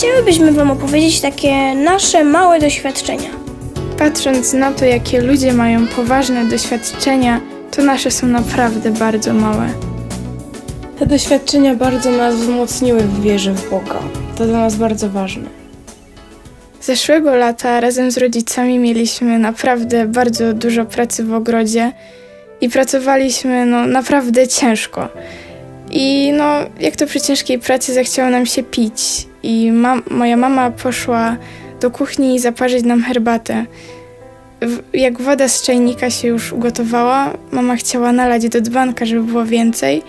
chciałybyśmy Wam opowiedzieć takie nasze małe doświadczenia. Patrząc na to, jakie ludzie mają poważne doświadczenia, to nasze są naprawdę bardzo małe. Te doświadczenia bardzo nas wzmocniły w wierze w Boga. To dla nas bardzo ważne. Zeszłego lata razem z rodzicami mieliśmy naprawdę bardzo dużo pracy w ogrodzie i pracowaliśmy no, naprawdę ciężko. I no, jak to przy ciężkiej pracy zachciało nam się pić i mam, moja mama poszła do kuchni zaparzyć nam herbatę. W, jak woda z czajnika się już ugotowała, mama chciała nalać do dzbanka, żeby było więcej.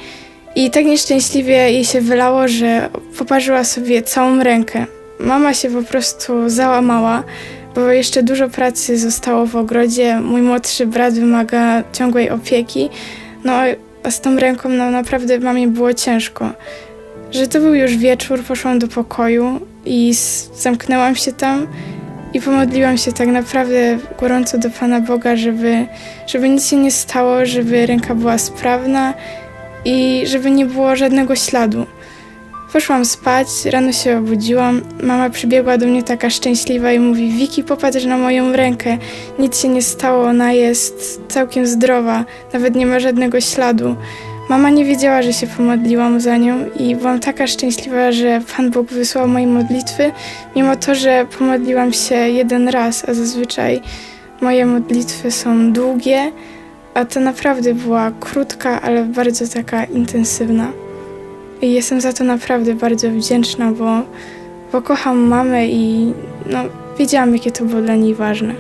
I tak nieszczęśliwie jej się wylało, że poparzyła sobie całą rękę. Mama się po prostu załamała, bo jeszcze dużo pracy zostało w ogrodzie. Mój młodszy brat wymaga ciągłej opieki. No a z tą ręką no, naprawdę mamie było ciężko. Że to był już wieczór, poszłam do pokoju i zamknęłam się tam i pomodliłam się tak naprawdę gorąco do Pana Boga, żeby, żeby nic się nie stało, żeby ręka była sprawna i żeby nie było żadnego śladu. Poszłam spać, rano się obudziłam. Mama przybiegła do mnie taka szczęśliwa i mówi: Wiki, popatrz na moją rękę. Nic się nie stało, ona jest całkiem zdrowa, nawet nie ma żadnego śladu. Mama nie wiedziała, że się pomodliłam za nią i byłam taka szczęśliwa, że Pan Bóg wysłał moje modlitwy, mimo to, że pomodliłam się jeden raz, a zazwyczaj moje modlitwy są długie, a ta naprawdę była krótka, ale bardzo taka intensywna. I jestem za to naprawdę bardzo wdzięczna, bo, bo kocham mamę i no, wiedziałam, jakie to było dla niej ważne.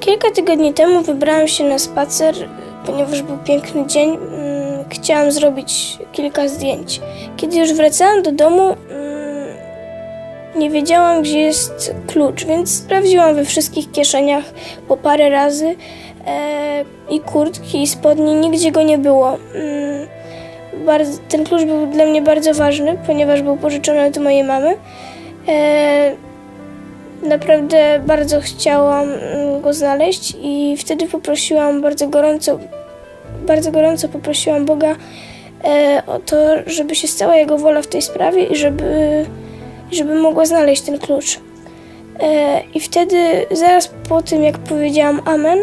Kilka tygodni temu wybrałam się na spacer, ponieważ był piękny dzień. mm, Chciałam zrobić kilka zdjęć. Kiedy już wracałam do domu, mm, nie wiedziałam, gdzie jest klucz, więc sprawdziłam we wszystkich kieszeniach po parę razy e, i kurtki, i spodni, nigdzie go nie było. Mm, Bardzo, ten klucz był dla mnie bardzo ważny, ponieważ był pożyczony od mojej mamy. E, Naprawdę bardzo chciałam mm, go znaleźć i wtedy poprosiłam bardzo gorąco, bardzo gorąco poprosiłam Boga e, o to, żeby się stała Jego wola w tej sprawie i żeby, żeby mogła znaleźć ten klucz. E, I wtedy, zaraz po tym, jak powiedziałam Amen,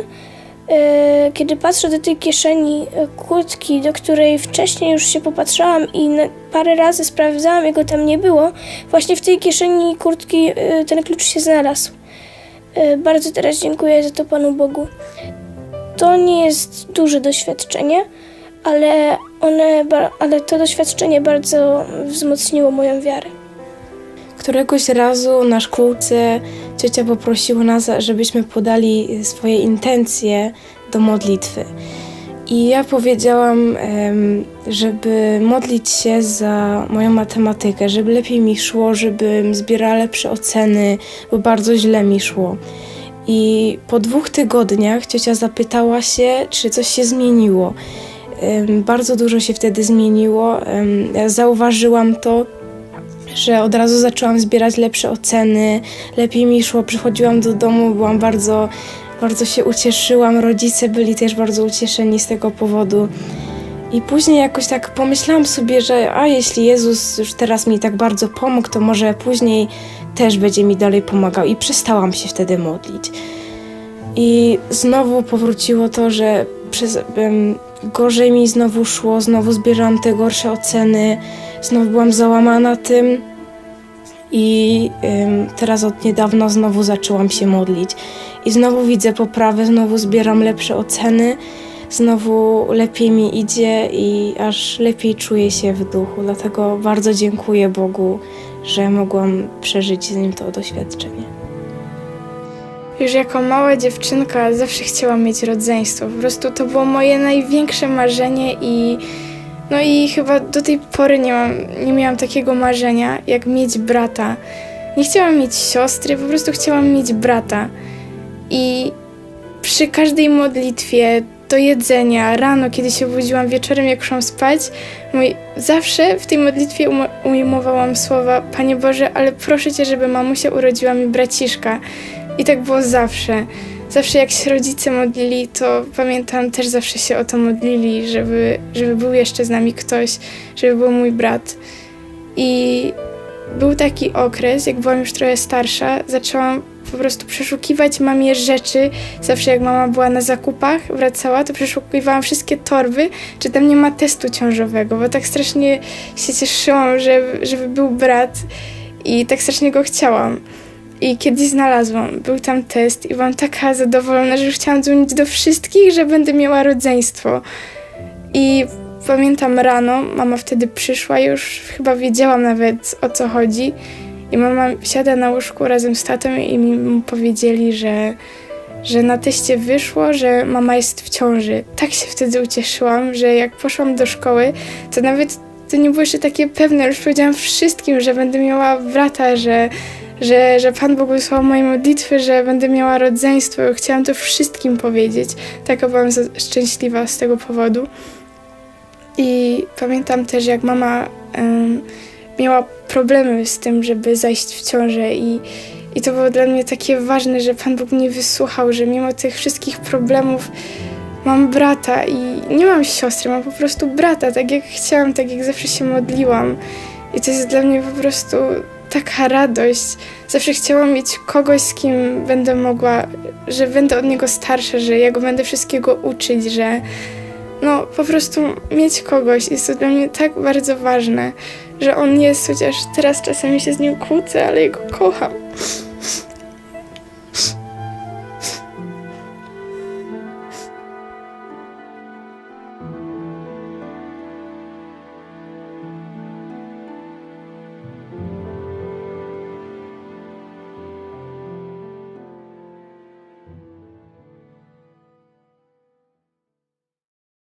kiedy patrzę do tej kieszeni e, kurtki, do której wcześniej już się popatrzałam i parę razy sprawdzałam, jego tam nie było, właśnie w tej kieszeni kurtki e, ten klucz się znalazł. E, Bardzo teraz dziękuję za to Panu Bogu. To nie jest duże doświadczenie, ale, one, ale to doświadczenie bardzo wzmocniło moją wiarę. Któregoś razu na szkółce ciocia poprosiła nas, żebyśmy podali swoje intencje do modlitwy. I ja powiedziałam, żeby modlić się za moją matematykę, żeby lepiej mi szło, żebym zbierała lepsze oceny, bo bardzo źle mi szło. I po dwóch tygodniach ciocia zapytała się, czy coś się zmieniło. Bardzo dużo się wtedy zmieniło. Ja zauważyłam to, że od razu zaczęłam zbierać lepsze oceny, lepiej mi szło, przychodziłam do domu, byłam bardzo, bardzo się ucieszyłam, rodzice byli też bardzo ucieszeni z tego powodu. I później jakoś tak pomyślałam sobie, że a jeśli Jezus już teraz mi tak bardzo pomógł, to może później też będzie mi dalej pomagał. I przestałam się wtedy modlić. I znowu powróciło to, że przez, em, gorzej mi znowu szło, znowu zbierałam te gorsze oceny, znowu byłam załamana tym. I em, teraz od niedawna znowu zaczęłam się modlić. I znowu widzę poprawę, znowu zbieram lepsze oceny, znowu lepiej mi idzie i aż lepiej czuję się w duchu. Dlatego bardzo dziękuję Bogu, że mogłam przeżyć z nim to doświadczenie. Już jako mała dziewczynka zawsze chciałam mieć rodzeństwo. Po prostu to było moje największe marzenie i no i chyba do tej pory nie, mam, nie miałam takiego marzenia, jak mieć brata. Nie chciałam mieć siostry, po prostu chciałam mieć brata. I przy każdej modlitwie, do jedzenia, rano, kiedy się budziłam, wieczorem, jak szłam spać, mój, zawsze w tej modlitwie ujmowałam słowa Panie Boże, ale proszę Cię, żeby mamusia urodziła mi braciszka. I tak było zawsze. Zawsze jak się rodzice modlili, to pamiętam, też zawsze się o to modlili, żeby, żeby był jeszcze z nami ktoś, żeby był mój brat. I był taki okres, jak byłam już trochę starsza, zaczęłam po prostu przeszukiwać mamie rzeczy. Zawsze jak mama była na zakupach, wracała, to przeszukiwałam wszystkie torby, czy tam nie ma testu ciążowego, bo tak strasznie się cieszyłam, żeby, żeby był brat i tak strasznie go chciałam. I kiedyś znalazłam, był tam test i byłam taka zadowolona, że chciałam dzwonić do wszystkich, że będę miała rodzeństwo. I pamiętam rano, mama wtedy przyszła, już chyba wiedziałam nawet o co chodzi. I mama siada na łóżku razem z tatą i mi powiedzieli, że, że na teście wyszło, że mama jest w ciąży. Tak się wtedy ucieszyłam, że jak poszłam do szkoły, to nawet to nie było jeszcze takie pewne. Już powiedziałam wszystkim, że będę miała brata, że, że, że Pan Bóg wysłał moje modlitwy, że będę miała rodzeństwo. Chciałam to wszystkim powiedzieć. Taka byłam szczęśliwa z tego powodu. I pamiętam też, jak mama em, miała problemy z tym, żeby zajść w ciążę i, i to było dla mnie takie ważne, że Pan Bóg mnie wysłuchał, że mimo tych wszystkich problemów mam brata i nie mam siostry, mam po prostu brata, tak jak chciałam, tak jak zawsze się modliłam. I to jest dla mnie po prostu taka radość. Zawsze chciałam mieć kogoś, z kim będę mogła, że będę od niego starsza, że ja go będę wszystkiego uczyć, że no po prostu mieć kogoś. Jest to dla mnie tak bardzo ważne, że on jest, chociaż teraz czasami się z nim kłócę, ale jego kocham.